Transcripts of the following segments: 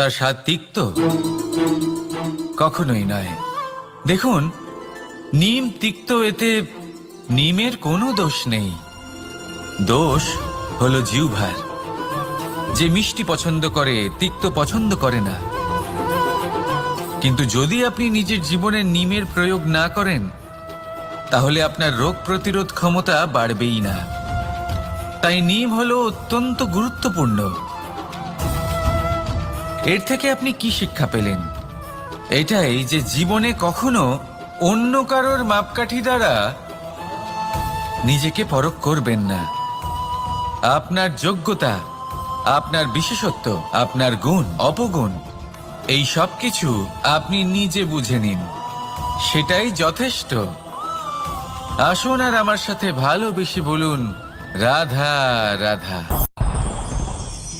তার স্বাদ তিক্ত? কখনোই নয়। দেখুন, নিম তিক্ত এতে নিমের কোনো দোষ নেই। দোষ হলো জিউভার যে মিষ্টি পছন্দ করে, তিক্ত পছন্দ করে না। কিন্তু যদি আপনি নিজের জীবনে নিমের প্রয়োগ না করেন, তাহলে আপনার রোগ প্রতিরোধ ক্ষমতা বাড়বেই না। তাই নিম হলো অত্যন্ত গুরুত্বপূর্ণ। এর থেকে আপনি কি শিক্ষা পেলেন? এটাই যে জীবনে কখনো অন্য কারোর মাপকাঠি দ্বারা নিজেকে পরখ করবেন না। আপনার যোগ্যতা, আপনার বিশেষত্ব, আপনার গুণ, অপগুণ, এই সব কিছু আপনি নিজে বুঝে নিন। সেটাই যথেষ্ট। আসুন আর আমার সাথে ভালোবেসে বলুন। রাধা রাধা।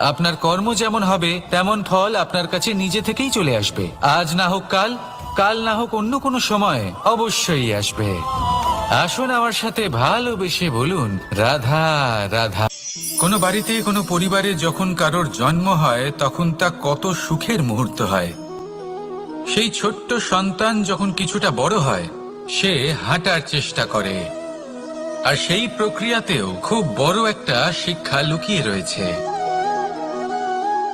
আপনার কর্ম যেমন হবে, তেমন ফল আপনার কাছে নিজে থেকেই চলে আসবে। আজ না হোক কাল কাল না হোক অন্য কোনো সময় অবশ্যই আসবে। আসুন আমার সাথে ভালোবেসে বলুন, রাধা রাধা। কোনো বাড়িতে, কোনো পরিবারে যখন কারোর জন্ম হয়, তখন তা কত সুখের মুহূর্ত হয়। সেই ছোট্ট সন্তান যখন কিছুটা বড় হয়, সে হাঁটার চেষ্টা করে। আর সেই প্রক্রিয়াতেও খুব বড় একটা শিক্ষা লুকিয়ে রয়েছে।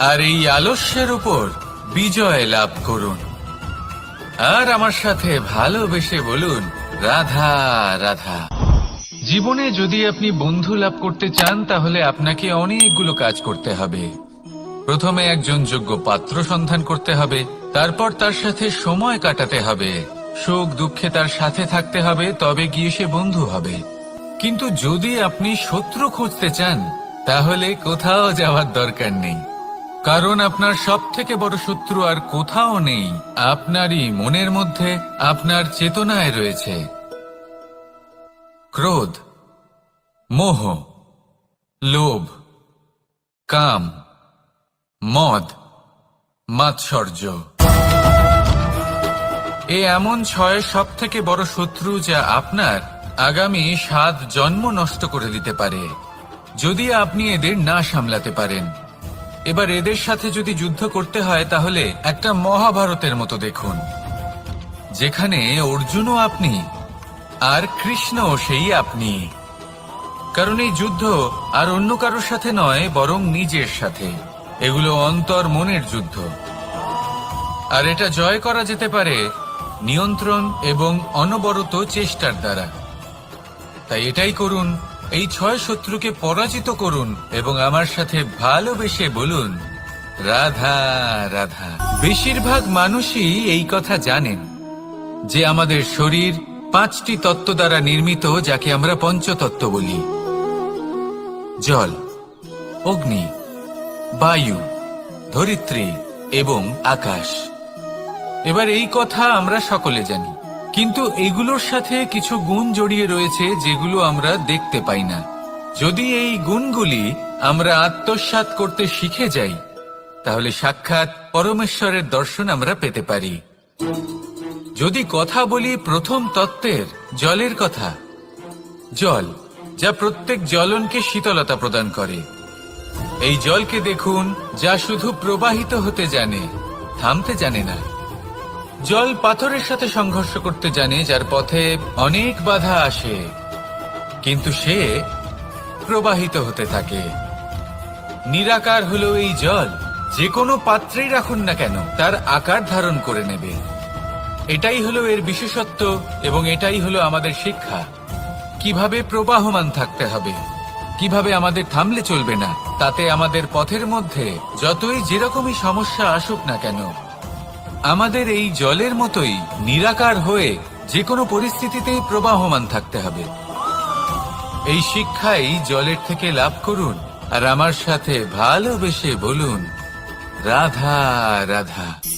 আর এই আলস্যের উপর বিজয় লাভ করুন। আর আমার সাথে ভালোবেসে বলুন, রাধা রাধা। জীবনে যদি আপনি বন্ধু লাভ করতে চান, তাহলে আপনাকে অনেকগুলো কাজ করতে হবে। প্রথমে একজন যোগ্য পাত্র সন্ধান করতে হবে, তারপর তার সাথে সময় কাটাতে হবে। সুখ, দুঃখে তার সাথে থাকতে হবে, তবে গিয়ে সে বন্ধু হবে। কিন্তু যদি আপনি শত্রু খুঁজতে চান, তাহলে কোথাও যাওয়ার দরকার নেই। কারণ আপনার সব থেকে বড় শত্রু আর কোথাও নেই। আপনারই মনের মধ্যে আপনার চেতনায় রয়েছে। ক্রোধ, মোহ, লোভ, কাম, মদ, মাৎসর্য। এ এমন ছয় সব থেকে বড় শত্রু যা আপনার আগামী সাত জন্ম নষ্ট করে দিতে পারে, যদি আপনি এদের না সামলাতে পারেন। এবার এদের সাথে যদি যুদ্ধ করতে হয়, তাহলে একটা মহাভারতের মতো দেখুন, যেখানে অর্জুনও আপনি আর কৃষ্ণ সেই আপনি। কারণ এই যুদ্ধ আর অন্য কারোর সাথে নয়, বরং নিজের সাথে। এগুলো অন্তর মনের যুদ্ধ। আর এটা জয় করা যেতে পারে নিয়ন্ত্রণ এবং অনবরত চেষ্টার দ্বারা। তাই এটাই করুন এই ছয় শত্রুকে পরাজিত করুন এবং আমার সাথে ভালোবেসে বলুন, রাধা রাধা। বেশিরভাগ মানুষই এই কথা জানেন যে আমাদের শরীর পাঁচটি তত্ত্ব দ্বারা নির্মিত, যাকে আমরা পঞ্চতত্ত্ব বলি। জল, অগ্নি, বায়ু, ধরিত্রী এবং আকাশ। এবার এই কথা আমরা সকলে জানি। কিন্তু এগুলোর সাথে কিছু গুণ জড়িয়ে রয়েছে যেগুলো আমরা দেখতে পাই না। যদি এই গুণগুলি আমরা আত্মসাৎ করতে শিখে যাই, তাহলে সাক্ষাৎ পরমেশ্বরের দর্শন আমরা পেতে পারি। যদি কথা বলি প্রথম তত্ত্বের, জলের কথা, জল, যা প্রত্যেক জ্বলনকে শীতলতা প্রদান করে। এই জলকে দেখুন, যা শুধু প্রবাহিত হতে জানে, থামতে জানে না। জল পাথরের সাথে সংঘর্ষ করতে জানে, যার পথে অনেক বাধা আসে। কিন্তু সে প্রবাহিত হতে থাকে। নিরাকার হলো এই জল যে কোনো পাত্রেই রাখুন না কেন, তার আকার ধারণ করে নেবে। এটাই হলো এর বিশেষত্ব এবং এটাই হলো আমাদের শিক্ষা। কীভাবে প্রবাহমান থাকতে হবে, কীভাবে আমাদের থামলে চলবে না, তাতে আমাদের পথের মধ্যে যতই যেরকমই সমস্যা আসুক না কেন আমাদের এই জলের মতোই নিরাকার হয়ে যে কোনো পরিস্থিতিতেই প্রবাহমান থাকতে হবে। এই শিক্ষাই জলের থেকে লাভ করুন, আর আমার সাথে ভালোবেসে বলুন, রাধা রাধা।